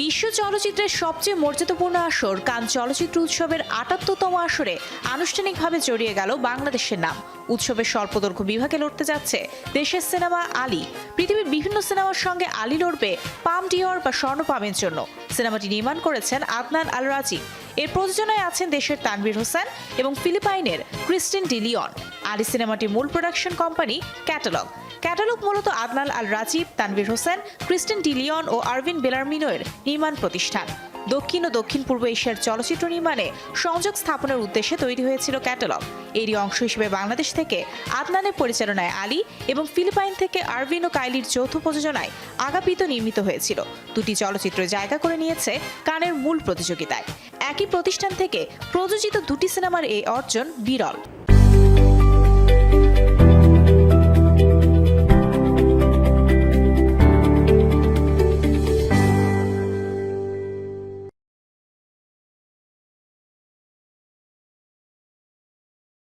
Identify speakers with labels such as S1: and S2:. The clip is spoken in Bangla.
S1: বিশ্ব চলচ্চিত্রের সবচেয়ে মর্যাদাপূর্ণ আসর কান চলচ্চিত্র উৎসবের আটাত্তরতম আসরে আনুষ্ঠানিকভাবে জড়িয়ে গেল বাংলাদেশের নাম। উৎসবের স্বল্পদৈর্ঘ্য বিভাগে লড়তে যাচ্ছে দেশের সিনেমা আলী। পৃথিবীর বিভিন্ন সিনেমার সঙ্গে আলী লড়বে পাম ডিওর বা স্বর্ণ পামের জন্য। সিনেমাটি নির্মাণ করেছেন আদনান আল রাজি এর প্রযোজনায় আছেন দেশের তানভীর হোসেন এবং ফিলিপাইনের ক্রিস্টিন ডিলিয়ন আলী সিনেমাটির মূল প্রোডাকশন কোম্পানি ক্যাটালগ। ক্যাটালগ মূলত আদনাল আল রাজীব, তানভীর হোসেন, ক্রিস্টিন ডিলিয়ন ও আরভিন বেলারমিনোয়ের নির্মাণ প্রতিষ্ঠান। দক্ষিণ ও দক্ষিণ পূর্ব এশিয়ার চলচ্চিত্র নির্মাণে সংযোগ স্থাপনের উদ্দেশ্যে তৈরি হয়েছিল ক্যাটালগ। এরই অংশ হিসেবে বাংলাদেশ থেকে আদনানের পরিচালনায় আলী এবং ফিলিপাইন থেকে আরভিন ও কাইলির যৌথ প্রযোজনায় আগাপিত নির্মিত হয়েছিল। দুটি চলচ্চিত্র জায়গা করে নিয়েছে কানের মূল প্রতিযোগিতায়। একই প্রতিষ্ঠান থেকে প্রযোজিত দুটি সিনেমার এই অর্জন বিরল।